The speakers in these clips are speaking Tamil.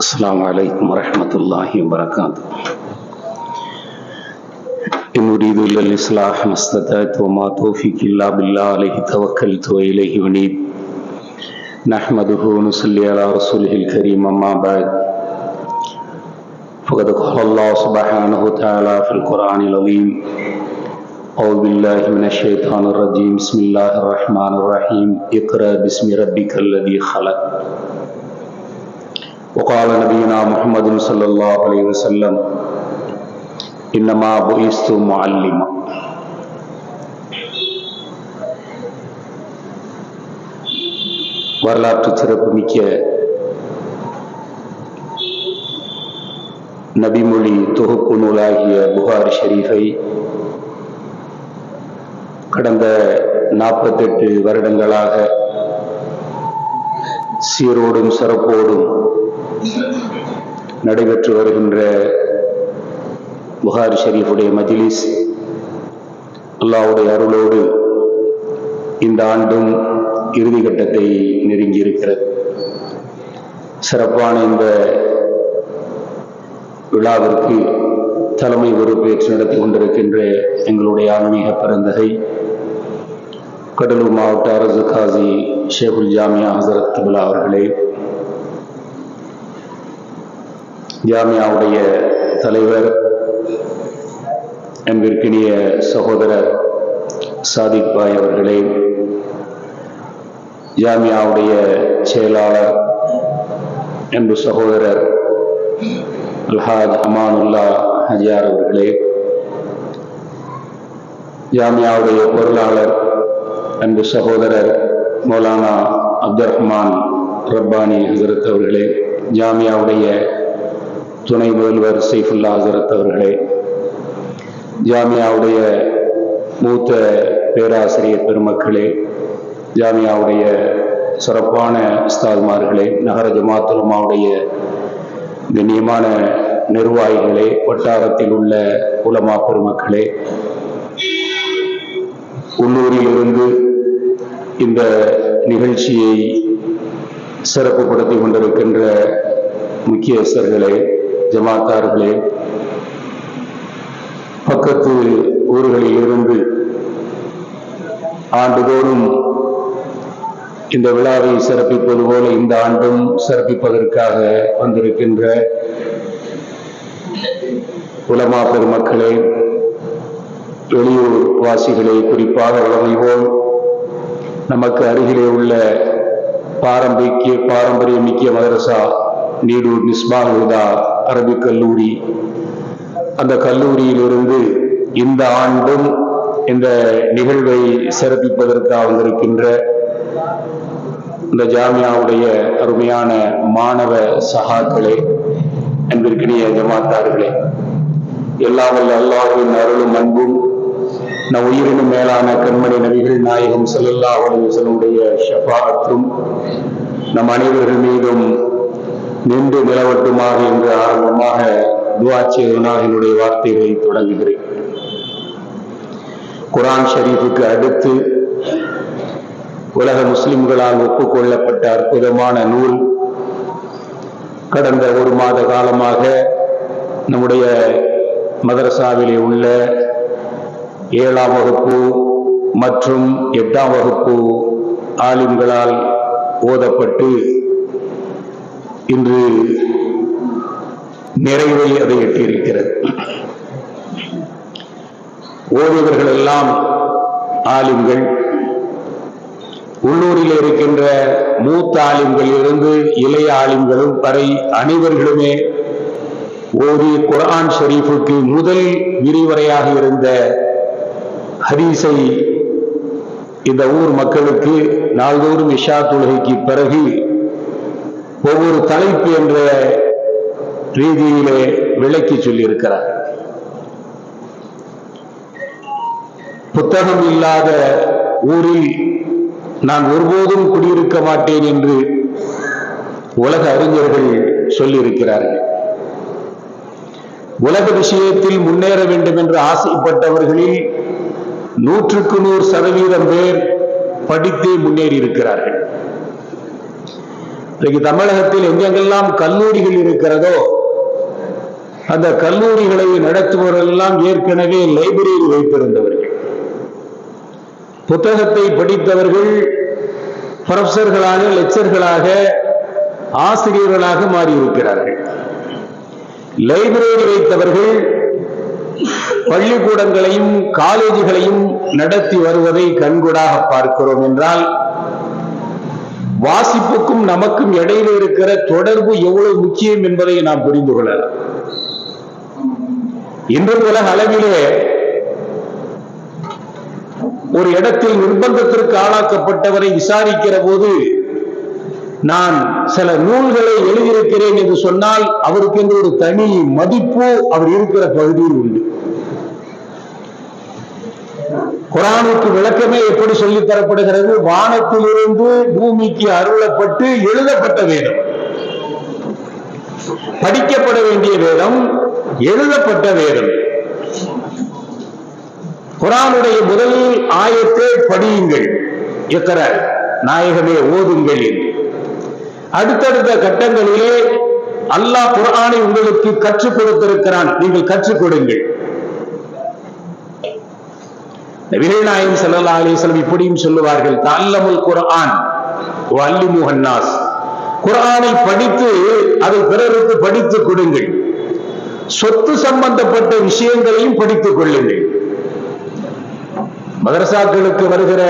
السلام عليكم ورحمة الله وبركاته. إن أريد إلا الإصلاح ما استطعت وما توفيقي إلا بالله عليه توكلت وإليه أنيب. نحمده ونصلي على رسوله الكريم أما بعد. فقد قال الله سبحانه وتعالى في القرآن العظيم أعوذ بالله من الشيطان الرجيم. بسم الله الرحمن الرحيم. اقرأ باسم ربك الذي خلق. وقال نبينا محمد صلى الله عليه وسلم إنما بعثت معلما வரலாற்று சிறப்புமிக்க நபிமொழி தொகுப்பு நூலாகிய புகாரி ஷெரீஃபை கடந்த நாற்பத்தெட்டு வருடங்களாக சீரோடும் சிறப்போடும் நடைபெற்று வருகின்ற புகாரி ஷெரீஃபுடைய மஜிலிஸ் அல்லாவுடைய அருளோடு இந்த ஆண்டும் இறுதிக்கட்டத்தை நெருங்கியிருக்கிறது. சிறப்பான இந்த விழாவிற்கு தலைமை பொறுப்பேற்று நடத்தி கொண்டிருக்கின்ற எங்களுடைய ஆன்மீக பிறந்தகை கடலூர் மாவட்ட அரசு காசி ஷேகுல் ஜாமியா ஹசரத் கிபிலா அவர்களே ஜாமியாவுடைய தலைவர் அன்பிற்கினிய சகோதரர் சாதிக் பாய் அவர்களே ஜாமியாவுடைய செயலாளர் அன்பு சகோதரர் அல்ஹாஜ் அமானுல்லா ஹஜியார் அவர்களே ஜாமியாவுடைய பொருளாளர் அன்பு சகோதரர் மௌலானா அப்துல் ரஹ்மான் ரப்பானி ஹசரத் அவர்களே ஜாமியாவுடைய துணை முதல்வர் சைஃபுல்லா ஹசரத் அவர்களே ஜாமியாவுடைய மூத்த பேராசிரியர் பெருமக்களே ஜாமியாவுடைய சிறப்பான உஸ்தாதுமார்களே நகர ஜமாத்துலமாவுடைய கண்ணியமான நிர்வாகிகளே வட்டாரத்தில் உள்ள உலமா பெருமக்களே உள்ளூரில் இருந்து இந்த நிகழ்ச்சியை சிறப்புப்படுத்தி கொண்டிருக்கின்ற முக்கியஸ்தர்களே ஜமாத்தார்களே பக்கத்து ஊர்களில் இருந்து ஆண்டுதோறும் இந்த விழாவை சிறப்பிப்பது போல இந்த ஆண்டும் சிறப்பிப்பதற்காக வந்திருக்கின்ற உலமா பெருமக்களே வெளியூர் வாசிகளே குறிப்பாக வழங்குவோம் நமக்கு அருகிலே உள்ள பாரம்பரிய பாரம்பரிய மிக்க மதரசா நீடூர் மிஸ்பா ஹுதா அரபிக் கல்லூரி. அந்த கல்லூரியிலிருந்து இந்த ஆண்டும் இந்த நிகழ்வை சிறப்பிப்பதற்காக வந்திருக்கின்ற இந்த ஜாமியாவுடைய அருமையான மாணவ சகாக்களே அன்பிற்கினிய ஜமாத்தார்களே எல்லாம் வல்ல அல்லாஹின் அருளும் அன்பும் நம் உயிரினும் மேலான கண்மணி நபிகள் நாயகம் செல்லல்லா அலுவலனுடைய ஷபாத்தும் நம் அனைவர்கள் மீதும் நின்று நிலவட்டுமாக என்று ஆரம்பமாக துவா வார்த்தைகளை தொடங்குகிறேன். குரான் ஷரீஃபுக்கு அடுத்து உலக முஸ்லிம்களால் ஒப்புக்கொள்ளப்பட்ட அற்புதமான நூல் கடந்த ஒரு மாத காலமாக நம்முடைய மதரசாவிலே உள்ள ஏழாம் வகுப்பு மற்றும் எட்டாம் வகுப்பு ஆலிம்களால் ஓதப்பட்டு இன்று நிறைவை அதை எட்டியிருக்கிறது. ஓடுவர்கள் எல்லாம் ஆலிம்கள். உள்ளூரில் இருக்கின்ற மூத்த ஆலிம்களில் இருந்து இளைய ஆலிம்களும் வரை அனைவர்களுமே ஓதி குரான் ஷரீஃபுக்கு முதல் விரிவுரையாக இருந்த ஹரிசை இந்த ஊர் மக்களுக்கு நாள்தோறும் இஷா தொழுகைக்கு பிறகு ஒவ்வொரு தலைப்பு என்ற ரீதியிலே விளக்கி சொல்லியிருக்கிறார். புத்தகம் இல்லாத ஊரில் நான் ஒருபோதும் குடியிருக்க மாட்டேன் என்று உலக அறிஞர்கள் சொல்லியிருக்கிறார்கள். உலக விஷயத்தில் முன்னேற வேண்டும் என்று ஆசைப்பட்டவர்களில் நூற்றுக்கு நூறு சதவீதம் பேர் படித்தே முன்னேறி இருக்கிறார்கள் இன்னைக்கு தமிழகத்தில் எங்கெங்கெல்லாம் கல்லூரிகள் இருக்கிறதோ அந்த கல்லூரிகளை நடத்துபவரெல்லாம் ஏற்கனவே லைப்ரரி வைத்திருந்தவர்கள். புத்தகத்தை படித்தவர்கள் ப்ரொஃபசர்களாக லெக்சர்களாக ஆசிரியர்களாக மாறியிருக்கிறார்கள். லைப்ரரி வைத்தவர்கள் பள்ளிக்கூடங்களையும் காலேஜுகளையும் நடத்தி வருவதை கண்கூடாக பார்க்கிறோம் என்றால் வாசிப்புக்கும் நமக்கும் இடையில இருக்கிற தொடர்பு எவ்வளவு முக்கியம் என்பதை நாம் புரிந்து கொள்ளலாம். இன்று உலக அளவிலே ஒரு இடத்தில் நிர்பந்தத்திற்கு ஆளாக்கப்பட்டவரை விசாரிக்கிற போது நான் சில நூல்களை எழுதியிருக்கிறேன் என்று சொன்னால் அவருக்கு என்று ஒரு தனி மதிப்பு அவர் இருக்கிற பகுதியில் உண்டு. குரானுக்கு விளக்கமே எப்படி சொல்லித் தரப்படுகிறது? வானத்திலிருந்து பூமிக்கு அருளப்பட்டு எழுதப்பட்ட வேதம். படிக்கப்பட வேண்டிய வேதம் எழுதப்பட்ட வேதம். குரானுடைய முதல் ஆயத்தை படியுங்கள். எக்கர நாயகமே ஓதுங்கள் அடுத்தடுத்த கட்டங்களிலே அல்லாஹ் குரானை உங்களுக்கு கற்றுக் கொடுத்திருக்கிறான். நீங்கள் கற்றுக் கொடுங்கள். நபிகள் நாயகம் ஸல்லல்லாஹு அலிஸ்லம் இப்படியும் சொல்லுவார்கள் தல்லமுல் குரான் வல்லி அன்னாஸ் குரானை படித்து அதை பிறருக்கு படித்துக் கொடுங்கள். சொத்து சம்பந்தப்பட்ட விஷயங்களையும் படித்துக் கொள்ளுங்கள். மதரசாக்களுக்கு வருகிற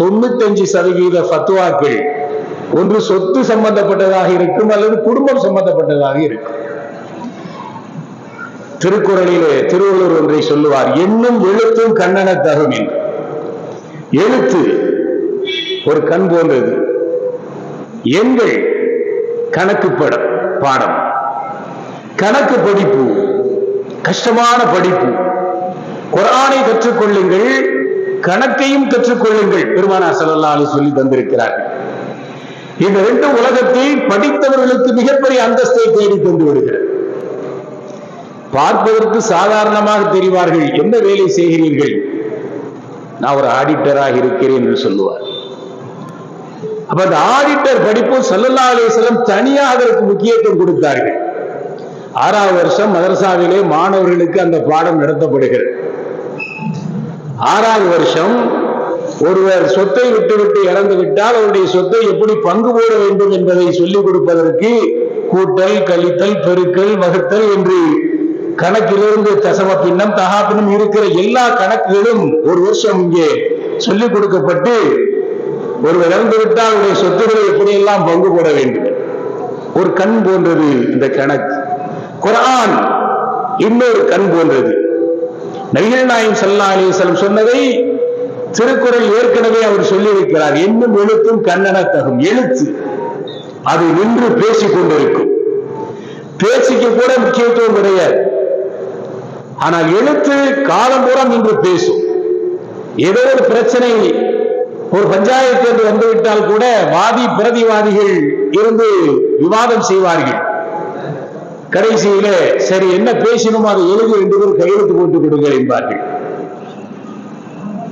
தொண்ணூத்தஞ்சு சதவீத ஃபத்வாக்கள் ஒன்று சொத்து சம்பந்தப்பட்டதாக இருக்கும் அல்லது குடும்பம் சம்பந்தப்பட்டதாக இருக்கும். திருக்குறளிலே திருவள்ளுவர் ஒன்றை சொல்லுவார் என்னும் எழுத்தும் கண்ணன தகும் என்று. எழுத்து ஒரு கண் போன்றது. எண்கள் கணக்கு படம் பாடம். கணக்கு படிப்பு கஷ்டமான படிப்பு. குரானை கற்றுக்கொள்ளுங்கள் கணக்கையும் கற்றுக்கொள்ளுங்கள் பெருமானார் ஸல்லல்லாஹு சொல்லி தந்திருக்கிறார்கள். இந்த ரெண்டு உலகத்தில் படித்தவர்களுக்கு மிகப்பெரிய அந்தஸ்தை தேடி தந்து விடுகிறது. பார்ப்பதற்கு சாதாரணமாக தெரிவார்கள் என்ன வேலை செய்கிறீர்கள்? நான் ஒரு ஆடிட்டராக இருக்கிறேன் என்று சொல்லுவார். அப்ப அந்த ஆடிட்டர் படிப்பு சல்லல்லா அலிஸ்லம் தனியாக அதற்கு முக்கியத்துவம் கொடுத்தார்கள். ஆறாவது வருஷம் மதரசாவிலே மாணவர்களுக்கு அந்த பாடம் நடத்தப்படுகிறது. ஆறாவது வருஷம் ஒருவர் சொத்தை விட்டுவிட்டு இறந்து விட்டால் அவருடைய சொத்தை எப்படி பங்கு போட வேண்டும் என்பதை சொல்லிக் கொடுப்பதற்கு கூட்டல் கழித்தல் பெருக்கல் வகுத்தல் என்று கணக்கிலிருந்து தசம பின்னம் தகா பின்னம் இருக்கிற எல்லா கணக்குகளும் ஒரு வருஷம் இங்கே சொல்லிக் கொடுக்கப்பட்டு ஒருவர் இறந்து விட்டால் அவருடைய சொத்துக்களை எப்படியெல்லாம் பங்கு போட வேண்டும்? ஒரு கண் போன்றது இந்த கணக்கு. குரான் இன்னொரு கண் போன்றது. நபிகள் நாயம் சல்லா அலிஸ்லம் சொன்னதை திருக்குறள் ஏற்கனவே அவர் சொல்லியிருக்கிறார். என்னும் எழுத்தும் கண்ணன தகும் எழுத்து. அது நின்று பேசிக் கொண்டிருக்கும். பேச்சுக்கு கூட முக்கியத்துவம் கிடையாது. ஆனால் எழுத்து காலம்பூரம் நின்று பேசும். ஏதோ ஒரு பிரச்சனை ஒரு பஞ்சாயத்து என்று வந்துவிட்டால் கூட வாதி பிரதிவாதிகள் இருந்து விவாதம் செய்வார்கள். கடைசியில சரி என்ன பேசினோம் அதை எழுதி ரெண்டு பேரும் கையெழுத்து போட்டு கொடுங்கள் என்பார்கள்.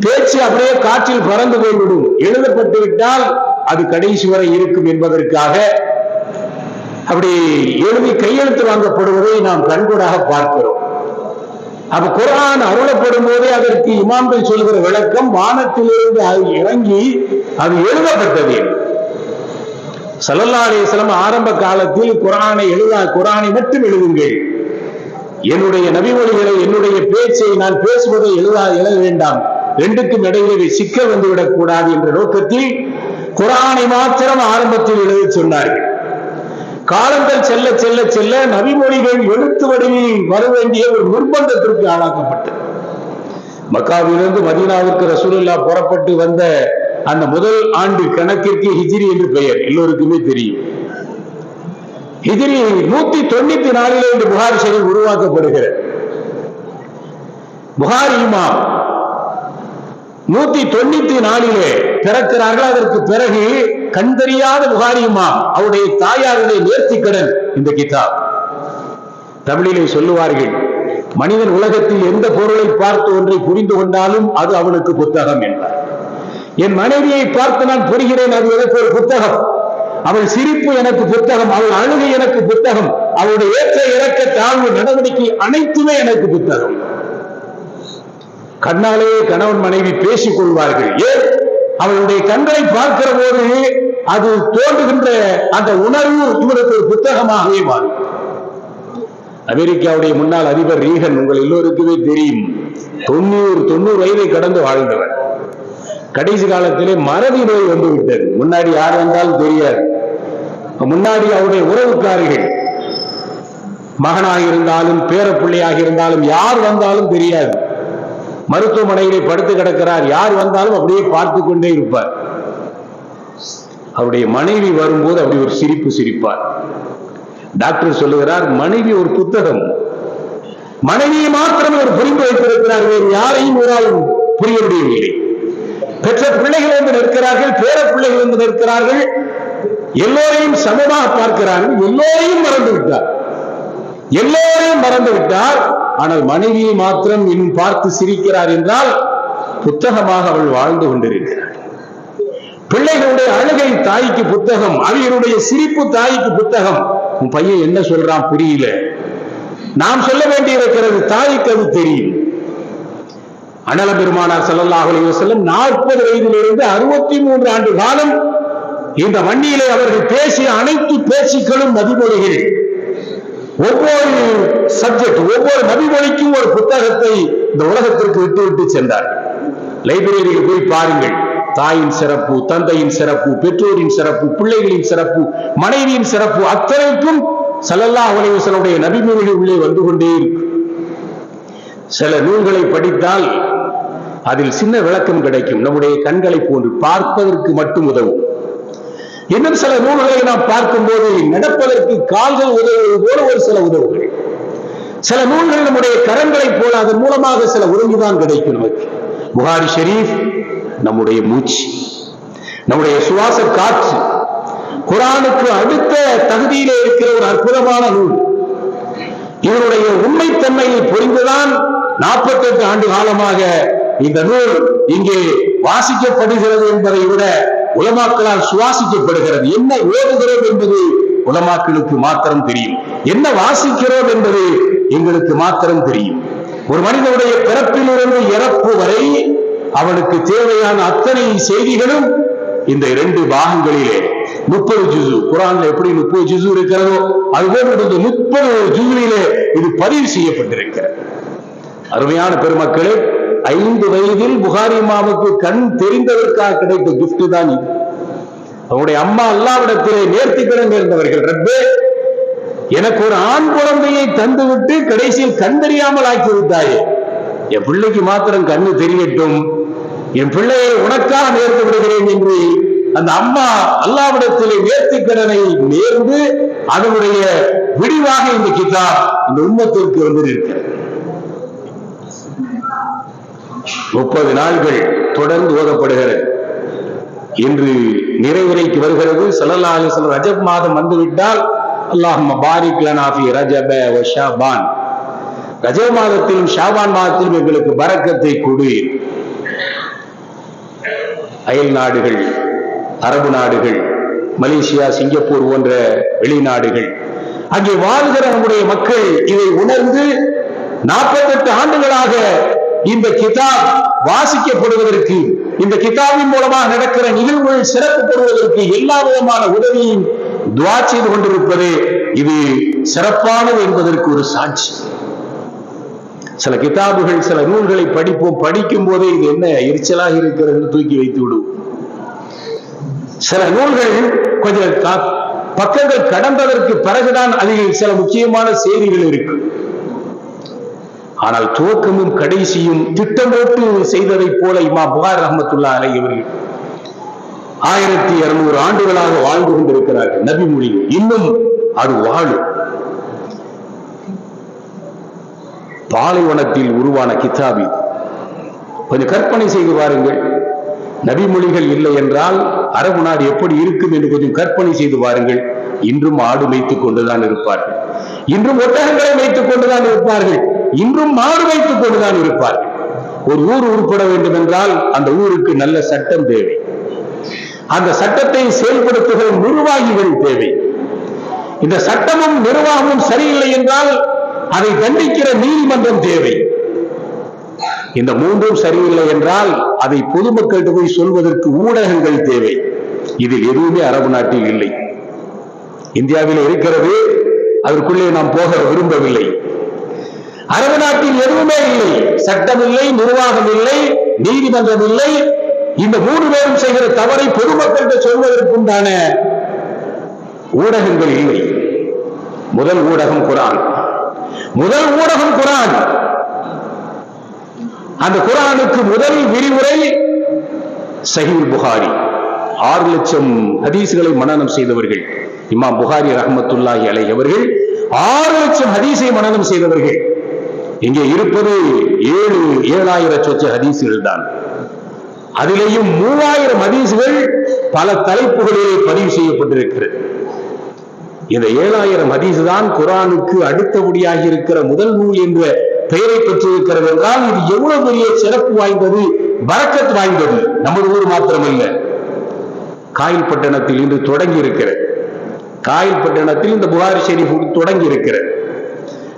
பேச்சு அப்படியே காற்றில் பறந்து போய்விடும். எழுதப்பட்டு விட்டால் அது கடைசி வரை இருக்கும் என்பதற்காக அப்படி எழுதி கையெழுத்து வாங்கப்படுவதை நாம் கண்கூடாக பார்க்கிறோம். அப்ப குரான் அருளப்படும் போதே அதற்கு இமாம்கள் சொல்கிற விளக்கம் வானத்திலிருந்து அது இறங்கி அது எழுதப்பட்டது. சல்லல்லா அலிஸ்லம் ஆரம்ப காலத்தில் குரானை எழுதா குரானை மட்டும் எழுதுங்கள். என்னுடைய நபிமொழிகளை என்னுடைய பேச்சை நான் பேசுவதை எழுதா எழுத வேண்டாம். ரெண்டுக்கும் இடையிலே சிக்க வந்துவிடக் கூடாது என்ற நோக்கத்தில் குரானை மாத்திரம் ஆரம்பத்தில் எழுத சொன்னார்கள். காலங்கள் செல்ல செல்ல செல்ல நபிமொழிகள் எழுத்து வடிவில் வர வேண்டிய ஒரு நிர்பந்தத்திற்கு ஆளாக்கப்பட்டது மக்காவிலிருந்து மதீனாவிற்கு ரசூலுல்லா புறப்பட்டு வந்த அந்த முதல் ஆண்டு கணக்கிற்கு ஹிஜிரி என்று பெயர். எல்லோருக்குமே தெரியும். ஹிஜிரி நூத்தி தொண்ணூத்தி நாலில் இந்த புகார் ஷரீப் உருவாக்கப்படுகிறது. புகார் இமாம் நூத்தி தொண்ணூத்தி நாலிலே பிறக்கிறார்கள். அதற்கு பிறகு கண் தெரியாத புகாரியுமா? அவருடைய தாயாருடைய நேர்த்திக்கடன் இந்த கிதாப் தமிழிலே சொல்லுவார்கள் மனிதன் உலகத்தில் எந்த பொருளை பார்த்து ஒன்றை புரிந்து கொண்டாலும் அது அவனுக்கு புத்தகம் என்றார். என் மனைவியை பார்த்து நான் புரிகிறேன் அது எனக்கு ஒரு புத்தகம். அவள் சிரிப்பு எனக்கு புத்தகம் அவள் அழுகை எனக்கு புத்தகம். அவளுடைய ஏற்ற இறக்க தாழ்வு நடவடிக்கை அனைத்துமே எனக்கு புத்தகம். கண்ணாலே கணவன் மனைவி பேசிக் கொள்வார்கள். ஏன்? அவளுடைய கண்களை பார்க்கிற போது அது தோன்றுகின்ற அந்த உணர்வு இவருக்கு ஒரு புத்தகமாகவே மாறும். அமெரிக்காவுடைய முன்னாள் அதிபர் ரீகன் உங்கள் எல்லோருக்குமே தெரியும். தொண்ணூறு தொண்ணூறு வயதை கடந்து வாழ்ந்தவர். கடைசி காலத்திலே மறதி நோய் வந்து விட்டது முன்னாடி யார் வந்தாலும் தெரியாது. முன்னாடி அவருடைய உறவுக்காரிகள். மகனாக இருந்தாலும் பேரப்பிள்ளையாக இருந்தாலும் யார் வந்தாலும் தெரியாது. மருத்துவமனையிலே படுத்து கிடக்கிறார். யார் வந்தாலும் அப்படியே பார்த்து கொண்டே இருப்பார். அவருடைய மனைவி வரும்போது அப்படி ஒரு சிரிப்பு சிரிப்பார். டாக்டர் சொல்லுகிறார் மனைவி ஒரு புத்தகம். மனைவியை மாத்திரம் ஒரு புரிந்து வைத்திருக்கிறார். வேறு யாரையும் ஒரு ஆள் புரிய முடியவில்லை பெற்ற பிள்ளைகள் வந்து நிற்கிறார்கள் பேர பிள்ளைகள் வந்து நிற்கிறார்கள். எல்லோரையும் சமமாக பார்க்கிறார்கள். எல்லோரையும் மறந்து விட்டார். எல்லோரையும் மறந்து விட்டார். ஆனால் மனைவியை மாத்திரம் இன்னும் பார்த்து சிரிக்கிறார் என்றால் புத்தகமாக அவள் வாழ்ந்து கொண்டிருக்கிறார் பிள்ளைகளுடைய அழுகை தாய்க்கு புத்தகம் அவைகளுடைய சிரிப்பு தாய்க்கு புத்தகம். உன் பையன் என்ன சொல்றான் புரியல. நாம் சொல்ல வேண்டியிருக்கிறது தாய்க்கு அது தெரியும். அனல பெருமானார் ஸல்லல்லாஹு செல்லும் நாற்பது வயதிலிருந்து அறுபத்தி மூன்று ஆண்டு காலம் இந்த வண்டியிலே அவர்கள் பேசிய அனைத்து பேச்சுக்களும் மதிமொழிகள். ஒவ்வொரு சப்ஜெக்ட் ஒவ்வொரு நபிமொழிக்கும் ஒரு புத்தகத்தை இந்த உலகத்திற்கு விட்டு விட்டு சென்றார். லைப்ரரியில் போய் பாருங்கள். தாயின் சிறப்பு தந்தையின் சிறப்பு பெற்றோரின் சிறப்பு பிள்ளைகளின் சிறப்பு மனைவியின் சிறப்பு அத்தனைக்கும் ஸல்லல்லாஹு அலைஹி நபிமொழி உள்ளே வந்து கொண்டே இருக்கும். சில நூல்களை படித்தால் அதில் சின்ன விளக்கம் கிடைக்கும். நம்முடைய கண்களை போன்று பார்ப்பதற்கு மட்டும் உதவும். இன்னும் சில நூல்களை நாம் பார்க்கும்போது நடப்பதற்கு கால்கள் உதவுவது போல ஒரு சில உதவுகள். சில நூல்கள் நம்முடைய கரங்களை போல அதன் மூலமாக சில உதவிதான் கிடைக்கும் நமக்கு. புகாரி ஷெரீப் நம்முடைய மூச்சு நம்முடைய சுவாச காற்று குரானுக்கு அடுத்த தகுதியிலே இருக்கிற ஒரு அற்புதமான நூல். இதனுடைய உண்மைத்தன்மையை புரிந்துதான் நாற்பத்தி எட்டு ஆண்டு காலமாக இந்த நூல் இங்கே வாசிக்கப்படுகிறது என்பதை விட உலமாக்களால் சுவாசிக்கப்படுகிறது. என்ன ஓதுகிறோம் என்பது உலமாக்களுக்கு மாத்திரம் தெரியும். என்ன வாசிக்கிறோம் என்பது எங்களுக்கு மாத்திரம் தெரியும். ஒரு மனிதனுடைய பிறப்பிலிருந்து இறப்பு வரை அவனுக்கு தேவையான அத்தனை செய்திகளும் இந்த இரண்டு பாகங்களிலே. முப்பது ஜுசு. குரான்ல எப்படி முப்பது ஜுசு இருக்கிறதோ அதுபோல் முப்பது ஜுசுவிலே இது பதிவு செய்யப்பட்டிருக்கிறது. அருமையான பெருமக்களே ஐந்து வயதில் புகாரி மாவுக்கு கண் தெரிந்ததற்காக கிடைத்த கிஃப்ட் தான் இது. அவருடைய அம்மா அல்லாவிடத்திலே நேர்த்திக்கடன் இருந்தவர்கள். ரப்பே எனக்கு ஒரு ஆண் குழந்தையை தந்துவிட்டு கடைசியில் கண் தெரியாமல் ஆக்கி விட்டாயே என் பிள்ளைக்கு மாத்திரம் கண்ணு தெரியட்டும். என் பிள்ளையை உனக்காக நேர்த்து விடுகிறேன் என்று அந்த அம்மா அல்லாவிடத்திலே நேர்த்திக்கடனை நேர்ந்து அதனுடைய விடிவாக இந்த கிதாப் இந்த உண்மத்திற்கு வந்து முப்பது நாள்கள் தொடர்ந்து ஓதப்படுகிறது. இன்று நிறைவுரைக்கு வருகிறது. ஸல்லல்லாஹு சில ரஜப் மாதம் வந்துவிட்டால் அல்லாஹ் பாரிக் லனாஃபி ரஜப வ ஷாபான். ரஜப் மாதத்திலும் ஷாபான் மாதத்திலும் எங்களுக்கு பறக்கத்தை கொடு. அயல் நாடுகள் அரபு நாடுகள் மலேசியா சிங்கப்பூர் போன்ற வெளிநாடுகள். அங்கே வாழ்கிற நம்முடைய மக்கள் இதை உணர்ந்து நாற்பத்தெட்டு ஆண்டுகளாக இந்த கிதாப் வாசிக்கப்படுவதற்கு இந்த கிதாபின் மூலமாக நடக்கிற நிகழ்வுகள் சிறப்புப்படுவதற்கு எல்லா விதமான உதவியும் துவா செய்து கொண்டிருப்பது இது சிறப்பானது என்பதற்கு ஒரு சாட்சி. சில கிதாபுகள் சில நூல்களை படிப்போம் படிக்கும் போதே இது என்ன எரிச்சலாக இருக்கிறது தூக்கி வைத்து விடுவோம். சில நூல்கள் கொஞ்சம் பக்கங்கள் கடந்ததற்கு பிறகுதான் அதில் சில முக்கியமான செய்திகள் இருக்கு. ஆனால் துவக்கமும் கடைசியும் திட்டமிட்டு செய்ததைப் போல இமா புகார் ரஹமத்துல்லா அலையவர்கள் ஆயிரத்தி இருநூறு ஆண்டுகளாக வாழ்ந்து கொண்டிருக்கிறார்கள் நபி மொழி இன்னும் அது வாழும். பாலைவனத்தில் உருவான கிதாப் கொஞ்சம் கற்பனை செய்து பாருங்கள் நபிமொழிகள் இல்லை என்றால் அரபு நாடு எப்படி இருக்கும் என்று கொஞ்சம் கற்பனை செய்து பாருங்கள் இன்றும் ஆடு வைத்துக் கொண்டுதான் இருப்பார்கள். இன்றும் ஒட்டகங்களை வைத்துக் கொண்டுதான் இருப்பார்கள். இன்றும் மாடு வைத்துக் கொண்டுதான் இருப்பார்கள். ஒரு ஊர் உருப்பட வேண்டும் என்றால் அந்த ஊருக்கு நல்ல சட்டம் தேவை. அந்த சட்டத்தை செயல்படுத்துகிற நிர்வாகிகள் தேவை. இந்த சட்டமும் நிர்வாகமும் சரியில்லை என்றால் அதை தண்டிக்கிற நீதிமன்றம் தேவை. இந்த மூன்றும் சரியில்லை என்றால் அதை பொதுமக்கள்கிட்ட போய் சொல்வதற்கு ஊடகங்கள் தேவை. இதில் எதுவுமே அரபு நாட்டில் இல்லை. இந்தியாவில் இருக்கிறது அதற்குள்ளே நாம் போக விரும்பவில்லை. அரபு நாட்டில் எதுவுமே இல்லை. சட்டம் இல்லை நிர்வாகம் இல்லை நீதிமன்றம் இல்லை இந்த மூணு பேரும் செய்கிற தவறை பொதுமக்கள்கிட்ட சொல்வதற்குண்டான ஊடகங்கள் இல்லை. முதல் ஊடகம் குரான். முதல் ஊடகம் குரான். அந்த குரானுக்கு முதல் விரிவுரை சஹீல் புகாரி. ஆறு லட்சம் ஹதீசுகளை மனநம் செய்தவர்கள். இமாம் புகாரி ரஹமத்துல்லாஹி அலை அவர்கள் ஆறு லட்சம் ஹதீஸை மனனம் செய்தவர்கள். இங்கே இருப்பது ஏழு ஏழாயிரம் சொச்ச ஹதீசுகள் தான். அதிலேயும் மூவாயிரம் ஹதீசுகள் பல தலைப்புகளிலே பதிவு செய்யப்பட்டிருக்கிறது. இந்த ஏழாயிரம் ஹதீஸ் தான் குரானுக்கு அடுத்தபடியாக இருக்கிற முதல் நூல் என்ற பெயரை பெற்றிருக்கிறது என்றால் இது எவ்வளவு பெரிய சிறப்பு வாய்ந்தது வரக்கத் வாய்ந்தது? நமது ஊர் மாத்திரமல்ல. காயில் பட்டணத்தில் இன்று தொடங்கி இருக்கிறது. காயல்பட்டினத்தில் இந்த புகாரி ஷெரீஃப் தொடங்கி இருக்கிறது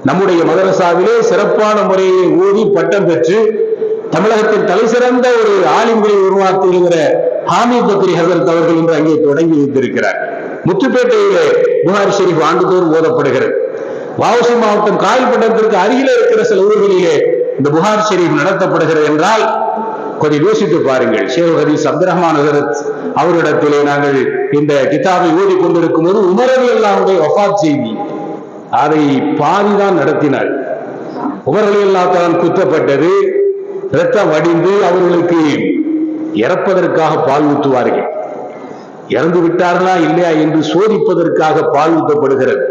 நம்முடைய மதரசாவிலே சிறப்பான முறையை ஓதி பட்டம் பெற்று தமிழகத்தில் தலை சிறந்த ஒரு ஆலிம்களை உருவாக்குகிற ஹாமி பக்ரி ஹசரத் அவர்கள் என்று அங்கே தொடங்கி வைத்திருக்கிறார். முத்துப்பேட்டையிலே புகாரி ஷெரீஃப் ஆண்டுதோறும் ஓதப்படுகிறது. வாவசி மாவட்டம் காயல்பட்டத்திற்கு அருகில இருக்கிற சில ஊர்களிலே இந்த புகார் ஷெரீஃப் நடத்தப்படுகிறது என்றால் கொஞ்சம் யோசித்து பாருங்கள். ஷேக் ஹதீஸ் ரஹ்மான் ஹசரத் அவரிடத்திலே நாங்கள் இந்த கிதாபை ஓடி கொண்டிருக்கும் போது உமரவி அல்லாவுடைய வஃபாத் செய்தி. அதை பாதிதான் நடத்தினார். உமரலி அல்லாத்தான் குத்தப்பட்டது. ரத்தம் வடிந்து அவர்களுக்கு இறப்பதற்காக பால் ஊற்றுவார்கள் இறந்து விட்டார்களா இல்லையா என்று சோதிப்பதற்காக பால் ஊற்றப்படுகிறது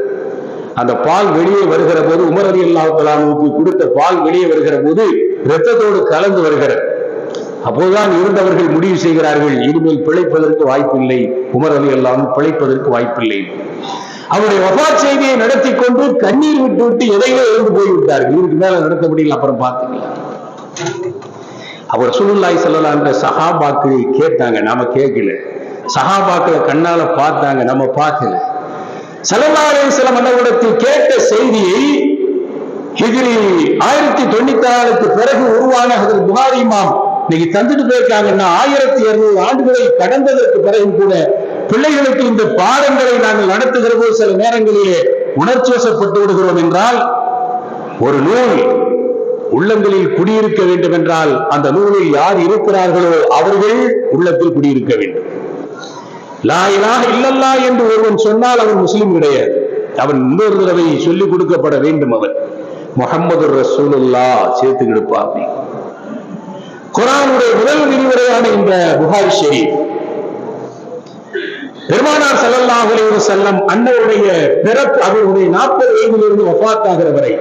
அந்த பால் வெளியே வருகிற போது உமர் அலி அல்லாஹலாமுக்கு கொடுத்த பால் வெளியே வருகிற போது இரத்தத்தோடு கலந்து வருகிறது. அப்போதுதான் இருந்தவர்கள் முடிவு செய்கிறார்கள் இனிமேல் பிழைப்பதற்கு வாய்ப்பில்லை. உமர் அலி அல்லாம் பிழைப்பதற்கு வாய்ப்பில்லை. அவருடைய வபா செய்தியை நடத்தி கொண்டு கண்ணீர் விட்டு விட்டு எதையோ இருந்து போய்விட்டார்கள். இதுக்கு மேல நடத்த முடியல அப்புறம் பார்த்துக்கலாம். அவர் சுருல்லாய் செல்லலாம் என்ற சஹாபாக்கள் கேட்டாங்க நாம கேட்கல. சஹாபாக்களை கண்ணால பார்த்தாங்க நம்ம பார்க்கல. சலல்லாலே சில மன்னவிடத்தில் கேட்ட செய்தியை ஹிஜ்ரி ஆயிரத்தி தொண்ணூத்தி ஆறுக்கு பிறகு உருவான ஹதரத் இன்னைக்கு தந்துட்டு போயிருக்காங்கன்னா ஆயிரத்தி இருநூறு ஆண்டுகளை கடந்ததற்கு பிறகு கூட பிள்ளைகளுக்கு இந்த பாடங்களை நாங்கள் நடத்துகிற போது சில நேரங்களிலே உணர்ச்சி வசப்பட்டு விடுகிறோம் என்றால் ஒரு நூல் உள்ளங்களில் குடியிருக்க வேண்டும் என்றால் அந்த நூலில் யார் இருக்கிறார்களோ அவர்கள் உள்ளத்தில் குடியிருக்க வேண்டும். லா இல்லல்லா என்று ஒருவன் சொன்னால் அவன் முஸ்லிம் கிடையாது. அவன் இன்னொரு தடவை சொல்லிக் கொடுக்கப்பட வேண்டும் அவன். முகமது ரசூலுல்லா சேர்த்து கிடுப்பா குரானுடைய முதல் விரிவுரையான இந்த புகாரி ஷெரீப் பெருமானார் செல்லல்லாஹ் ஒரு செல்லம் அன்னையுடைய பிறப்பு அவருடைய நாற்பது வயதிலிருந்து ஒப்பாத்தாகிற வரை.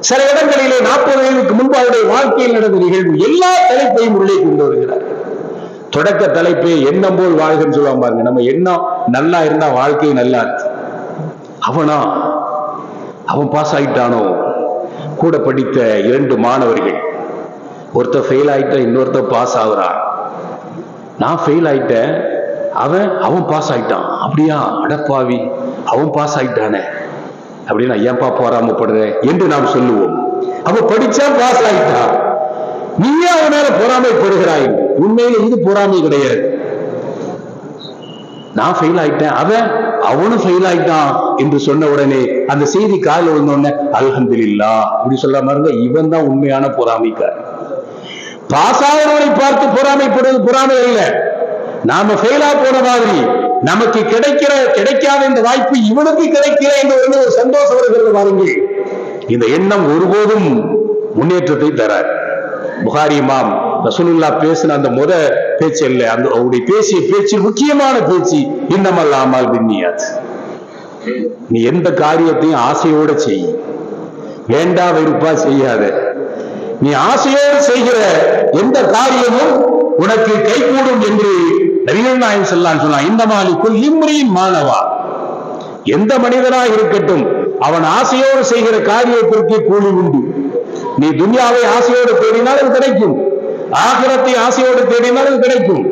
சில இடங்களிலே நாற்பது வயதுக்கு முன்பு அவருடைய வாழ்க்கையில் நடந்த நிகழ்வு எல்லா தலைப்பையும் உள்ளே கொண்டு வருகிறார். தொடக்க தலைப்பே எண்ணம் போல் வாழ்கன்னு சொல்லுவாங்க பாருங்க. நம்ம எண்ணம் நல்லா இருந்தா வாழ்க்கை நல்லா இருக்கு. அவனா? அவன் பாஸ் ஆயிட்டானோ? கூட படித்த இரண்டு மாணவர்கள். ஒருத்தர் ஃபெயில் ஆயிட்ட இன்னொருத்தர் பாஸ் ஆகுறான் நான் ஃபெயில் ஆயிட்டேன் அவன் அவன் பாஸ் ஆயிட்டான். அப்படியா? அடப்பாவி. அவன் பாஸ் ஆயிட்டானே. அப்படின்னு ஐயாப்பா போராமப்படுறேன் என்று நாம் சொல்லுவோம். அவன் படிச்சா பாஸ் ஆயிட்டான் நீயே அவன் மேல பொறாமைப்படுகிறாய். உண்மையில இது பொறாமை கிடையாது. நான் ஃபெயில் ஆயிட்டேன் அவன் அவனும் ஃபெயில் ஆயிட்டான் என்று சொன்ன உடனே அந்த செய்தி காலில் விழுந்த உடனே அல்ஹம்துலில்லா அப்படி சொல்ல பாருங்க இவன் தான் உண்மையான பொறாமைக்காரன். பாஸ் ஆகிறவனை பார்த்து பொறாமைப்படுவது பொறாமை அல்ல. நாம ஃபெயிலா போன மாதிரி நமக்கு கிடைக்கிற கிடைக்காத இந்த வாய்ப்பு இவனுக்கு கிடைக்கிற என்று ஒரு சந்தோஷம் வருகிறது பாருங்கள். இந்த எண்ணம் ஒருபோதும் முன்னேற்றத்தை தர புகாரி மாம் ரசூலுல்லா பேசின அந்த முத பேச்சு இல்ல அந்த அவருடைய பேசிய பேச்சில் முக்கியமான பேச்சு இன்னமல்லாமல் பின்னியாத் நீ எந்த காரியத்தையும் ஆசையோட செய். வேண்டா வெறுப்பா செய்யாத. நீ ஆசையோடு செய்கிற எந்த காரியமும் உனக்கு கைகூடும் என்று நவீன நாயகம் செல்லான் சொன்னான். இந்த மாலிக்குள் இம்ரியின் மாணவா எந்த மனிதனாக இருக்கட்டும் அவன் ஆசையோடு செய்கிற காரியத்திற்கு கூலி உண்டு. நீ துன்யாவை ஆசையோடு தேடினால் அது கிடைக்கும். ஆகிரத்தை ஆசையோடு தேடினால் அது கிடைக்கும்.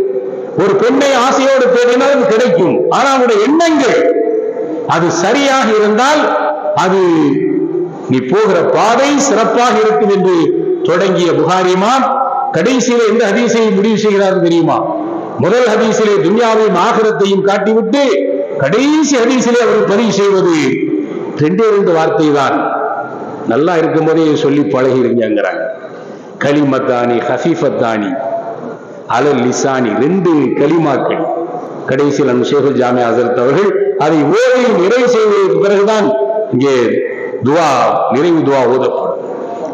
ஒரு பெண்ணை ஆசையோடு தேடினால் அது கிடைக்கும். ஆனா அவனுடைய எண்ணங்கள் அது சரியாக இருந்தால் அது நீ போகிற பாதை சிறப்பாக இருக்கும் என்று தொடங்கிய புகாரிமாம் கடைசியில எந்த ஹதீசை முடிவு செய்கிறார் தெரியுமா? முதல் ஹதீசிலே துன்யாவையும் ஆகிரத்தையும் காட்டிவிட்டு கடைசி ஹதீசிலே அவர் பதிவு செய்வது ரெண்டே ரெண்டு வார்த்தை தான் நல்லா இருக்கும் போதே சொல்லி பழகிருங்கிறாங்க களிமத்தானி ஹசீஃபத்தானி அலல் லிசானி ரெண்டு கலிமாக்கள் கடைசியில் நம்ம ஷேகுல் ஜாமியா ஹசரத் அவர்கள் அதை ஓதி நிறைவு செய்வதற்கு பிறகுதான் இங்கே துவா நிறைவு துவா ஓதப்படும்.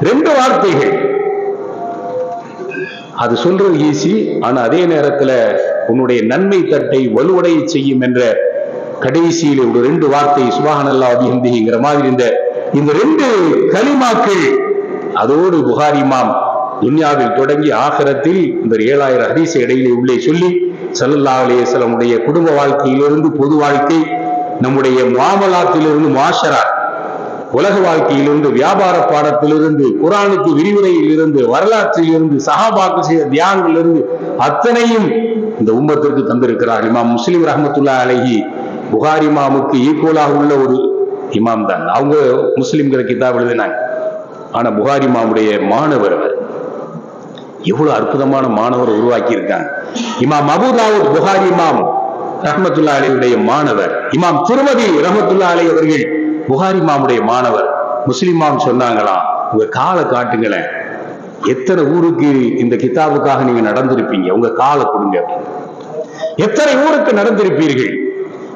ரெண்டு வார்த்தைகள். அது சொல்றது ஈஸி ஆனா அதே நேரத்துல உன்னுடைய நன்மை தட்டை வலுவடைய செய்யும் என்ற கடைசியில் ஒரு ரெண்டு வார்த்தை சுபாகன் அபிஹந்திங்கிற மாதிரி இந்த இந்த ரெண்டு கலிமாக்கள் அதோடு புகாரிமாம் துன்யாவில் தொடங்கி ஆகரத்தில் இந்த ஏழாயிரம் ஹரிச இடையிலே உள்ளே சொல்லி சல்லல்லா அலேசலமுடைய குடும்ப வாழ்க்கையிலிருந்து பொது வாழ்க்கை நம்முடைய மாமலாத்திலிருந்து மாஷரா உலக வாழ்க்கையிலிருந்து வியாபார பாடத்திலிருந்து குரானுக்கு விரிவுரையில் இருந்து வரலாற்றில் இருந்து சகாபாக்கு செய்த தியானங்களிலிருந்து அத்தனையும் இந்த உம்மத்திற்கு தந்திருக்கிறார் இமாம் முஸ்லிம் ரஹமத்துல்லா அலஹி. புகார் இமாமுக்கு ஈக்குவலாக உள்ள ஒரு இமாம் தான். அவங்க முஸ்லிம்கிற கிதாப் எழுதினாங்க. ஆனா புகார் இமாமுடைய மாணவர் அவர். எவ்வளவு அற்புதமான மாணவர் உருவாக்கி இருக்காங்க இமாம் அபுதாவுத் புகார் இமாம் ரஹமத்துல்லா அலியுடைய மாணவர். இமாம் திருமதி ரஹமத்துல்லா அலி அவர்கள் புகாரி மாமுடைய மாணவர் முஸ்லிம் சொன்னாங்களாம் உங்க காலை காட்டுங்களேன். எத்தனை ஊருக்கு இந்த கிதாபுக்காக நீங்க நடந்திருப்பீங்க? உங்க காலை கொடுங்க. எத்தனை ஊருக்கு நடந்திருப்பீர்கள்?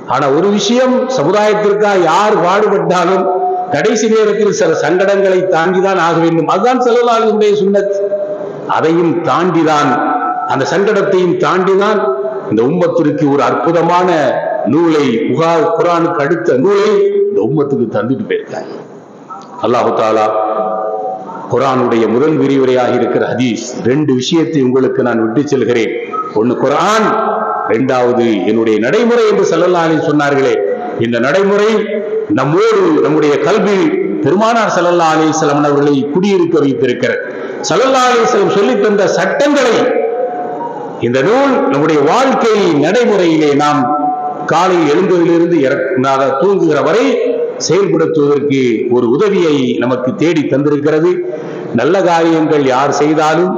ஆனா ஒரு விஷயம் சமுதாயத்திற்காக யார் பாடுபட்டாலும் கடைசி நேரத்தில் சில சங்கடங்களை தாண்டிதான் ஆக வேண்டும். அதுதான் செல்லலாளுடைய சுண்ணத். அதையும் தாண்டிதான் அந்த சங்கடத்தையும் தாண்டிதான் இந்த உம்மத்திற்கு ஒரு அற்புதமான நூலை புகார் குரானுக்கு அடுத்த நூலை உம்மத்துக்கு தந்துட்டு போயிருக்காங்க. அல்லாஹு தாலா குரானுடைய முதல் விரிவுரையாக இருக்கிற ஹதீஸ் ரெண்டு விஷயத்தை உங்களுக்கு நான் விட்டு செல்கிறேன். ஒன்னு குரான் இரண்டாவது என்னுடைய நடைமுறை என்று செல்லல்லாலே சொன்னார்களே இந்த நடைமுறை நம்மோடு நம்முடைய கல்வி பெருமானார் சல்லல்லா அலிசலம் அவர்களை குடியிருக்க வைத்திருக்கிறார் சல்லல்லா அலிசலம் சொல்லி தந்த சட்டங்களை இந்த நூல் நம்முடைய வாழ்க்கை நடைமுறையிலே நாம் காலையில் எழுந்ததிலிருந்து தூங்குகிற வரை செயல்படுத்துவதற்கு ஒரு உதவியை நமக்கு தேடி தந்திருக்கிறது. நல்ல காரியங்கள் யார் செய்தாலும்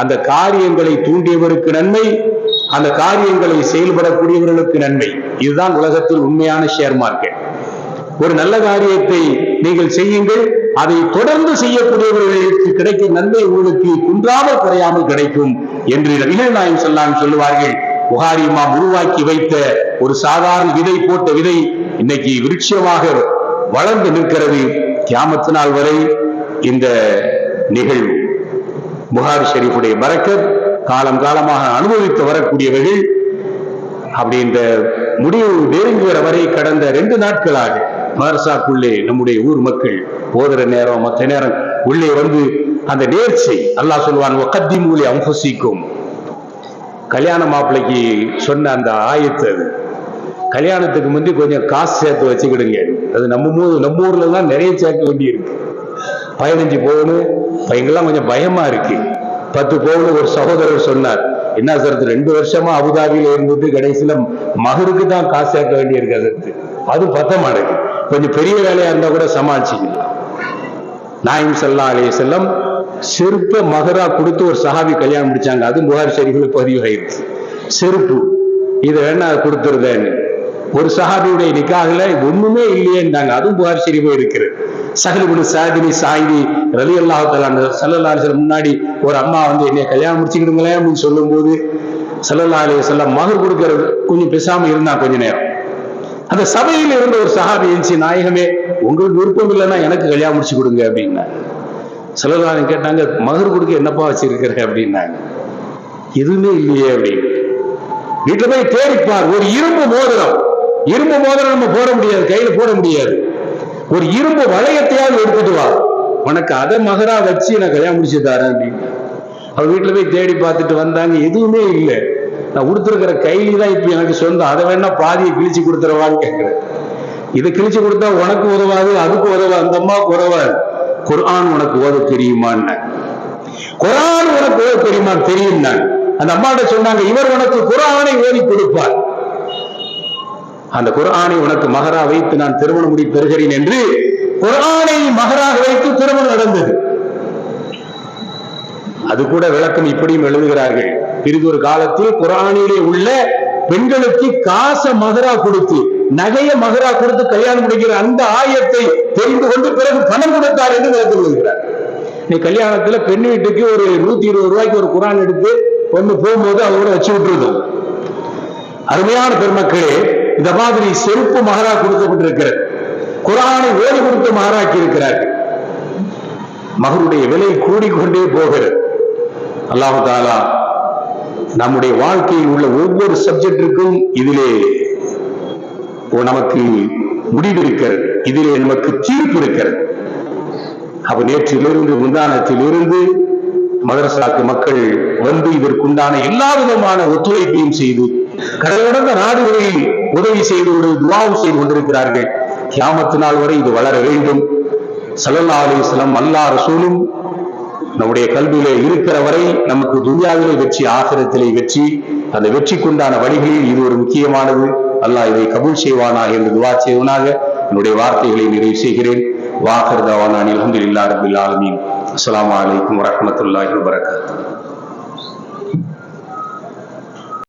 அந்த காரியங்களை தூண்டியவருக்கு நன்மை அந்த காரியங்களை செயல்படக்கூடியவர்களுக்கு நன்மை. இதுதான் உலகத்தில் உண்மையான ஷேர் மார்க்கெட் ஒரு நல்ல காரியத்தை நீங்கள் செய்யுங்கள் அதை தொடர்ந்து செய்யக்கூடியவர்களுக்கு கிடைக்கும் நன்மை உங்களுக்கு குன்றாமல் குறையாமல் கிடைக்கும் என்று நபிகள் நாயம் செல்லாம் சொல்லுவார்கள். புகாரிமா உருவாக்கி வைத்த ஒரு சாதாரண விதை போட்ட விதை இன்னைக்கு விருட்சமாக வளர்ந்து நிற்கிறது கியாமத்து நாள் வரை இந்த நிகழ்வு. புகார் ஷெரீஃபுடைய பரக்கத் காலம் காலமாக அனுபவித்து வரக்கூடியவர்கள் அப்படி இந்த முடிவு நெருங்குகிற வரை கடந்த ரெண்டு நாட்களாக மதரசாக்குள்ளே நம்முடைய ஊர் மக்கள் போதுற நேரம் மற்ற நேரம் உள்ளே வந்து அந்த நேர்ச்சை அல்லாஹ் சொல்லுவான் ஒக்கத்தி மூலி அம்புசிக்கும். கல்யாண மாப்பிள்ளைக்கு சொன்ன அந்த ஆயத்து அது. கல்யாணத்துக்கு முந்தி கொஞ்சம் காசு சேர்த்து வச்சுக்கிடுங்க. அது நம்ம ஊர் நம்ம ஊர்ல தான் நிறைய சேர்க்க வேண்டி இருக்கு பதினஞ்சு பவுனு எங்கெல்லாம் கொஞ்சம் பயமா இருக்கு. பத்து பவுனு ஒரு சகோதரர் சொன்னார். என்ன சார் ரெண்டு வருஷமா அபுதாபியில இருந்துட்டு கடைசியில மகருக்கு தான் காசு சேர்க்க வேண்டி இருக்கு அதற்கு அது பத்த மாட்டேங்குது. கொஞ்சம் பெரிய வேலையா இருந்தா கூட சமாளிச்சுக்கலாம். நாயம் செல்லா அலைய செல்லம் செருப்ப மகரா கொடுத்து ஒரு சஹாபி கல்யாணம் முடிச்சாங்க. அது புகார் ஷெரீஃபில் பதிவு ஆயிடுச்சு. செருப்பு. இதை வேணா கொடுத்துருதேன்னு. ஒரு சஹாபியுடைய நிக்காகல ஒண்ணுமே இல்லையேன்றாங்க அதுவும் புகார் ஷெரீஃபே இருக்குது. சகலிபுனு சாதினி சாயினி ரலி அல்லாஹால சல்லல்லா அலிஸ்லம் முன்னாடி ஒரு அம்மா வந்து என்னை கல்யாணம் முடிச்சுக்கிடுங்களேன் அப்படின்னு சொல்லும்போது சல்லல்லா அலி செல்லம் மகர் கொடுக்கறது கொஞ்சம் பேசாம இருந்தா கொஞ்ச நேரம். அந்த சபையில் இருந்த ஒரு சஹாபி எஞ்சி நாயகமே உங்களுக்கு விருப்பம் இல்லைன்னா எனக்கு கல்யாணம் முடிச்சு கொடுங்க அப்படின்னா சிலர் கேட்டாங்க மகர் கொடுக்க என்னப்பா வச்சிருக்கிற? அப்படின்னாங்க. எதுவுமே இல்லையே அப்படின்னு. வீட்டுல போய் தேடிப்பார். ஒரு இரும்பு மோதிரம். இரும்பு மோதிரம் நம்ம போட முடியாது கையில போட முடியாது. ஒரு இரும்பு வளையத்தையாவது எடுத்துட்டு வா. உனக்கு அதை மகரா வச்சு நான் கல்யாணம் முடிச்சு தரேன் அப்படின்னு. அவர் வீட்டுல போய் தேடி பார்த்துட்டு வந்தாங்க எதுவுமே இல்லை. நான் கொடுத்துருக்கிற கைலி தான் இப்ப எனக்கு சொந்தம். அதை வேணா பாதியை கிழிச்சு கொடுத்துருவான்னு கேட்கிறேன். இதை கிழிச்சு கொடுத்தா உனக்கு உதவாது அதுக்கு உதவாது அந்த அம்மாவுக்கு உதவாது. குர்ஆன் உனக்கு ஓத தெரியுமான்னு குரான் உனக்கு ஓத தெரியுமா தெரியும் நான். அந்த அம்மாட்ட சொன்னாங்க இவர் உனக்கு குரானை ஓதி கொடுப்பார். அந்த குரானை உனக்கு மகரா வைத்து நான் திருமணம் முடி பெறுகிறேன் என்று குரானை மகராக வைத்து திருமணம் நடந்தது. அது கூட விளக்கம் இப்படியும் எழுதுகிறார்கள். பிறிதொரு காலத்தில் குரானிலே உள்ள பெண்களுக்கு காச மகரா கொடுத்து நகைய மகரா கொடுத்து கல்யாணம் முடிக்கிற அந்த ஆயத்தை தெரிந்து கொண்டு பிறகு பணம் கொடுத்தார் என்று விளக்கம் எழுதுகிறார். நீ கல்யாணத்துல பெண் வீட்டுக்கு ஒரு நூத்தி இருபது ரூபாய்க்கு ஒரு குரான் எடுத்து ஒண்ணு போகும்போது அதோட வச்சு விட்டுருந்தோம் அருமையான பெருமக்களே இந்த மாதிரி செருப்பு மகரா கொடுக்கப்பட்டிருக்கிறது குரானை ஓடி கொடுத்து மகராக்கி இருக்கிறார்கள் மகருடைய விலை கூடிக்கொண்டே போகிறது. அல்லாஹு தாலா நம்முடைய வாழ்க்கையில் உள்ள ஒவ்வொரு சப்ஜெக்டிற்கும் இதிலே நமக்கு முடிவு இருக்கிறது இதிலே நமக்கு தீர்ப்பு இருக்கிறது. அப்ப நேற்றிலிருந்து முந்தானத்திலிருந்து மதரசாக்கு மக்கள் வந்து இதற்குண்டான எல்லா விதமான ஒத்துழைப்பையும் செய்து கடந்த நாடுகளில் உதவி செய்து கொண்டு துவாவும் செய்து கொண்டிருக்கிறார்கள். கியாமத்து நாள் வரை இது வளர வேண்டும். சல்லல்லா அலிஸ்லம் அல்லா ரசூலும் நம்முடைய கல்வியிலே இருக்கிற வரை நமக்கு துன்யாவிலே வெற்றி ஆகிரத்திலே வெற்றி அந்த வெற்றிக்குண்டான வழிகளில் இது ஒரு முக்கியமானது. அல்லாஹ் இதை கபூல் செய்வானா என்று துவா செய்வனாக. என்னுடைய வார்த்தைகளை நிறைவு செய்கிறேன். வாகர் தவானான் அலமதுல்லா ரபில் ஆலமீன். அஸ்லாம் வலைக்கம் வரமத்துல்லாஹி வரகாத்து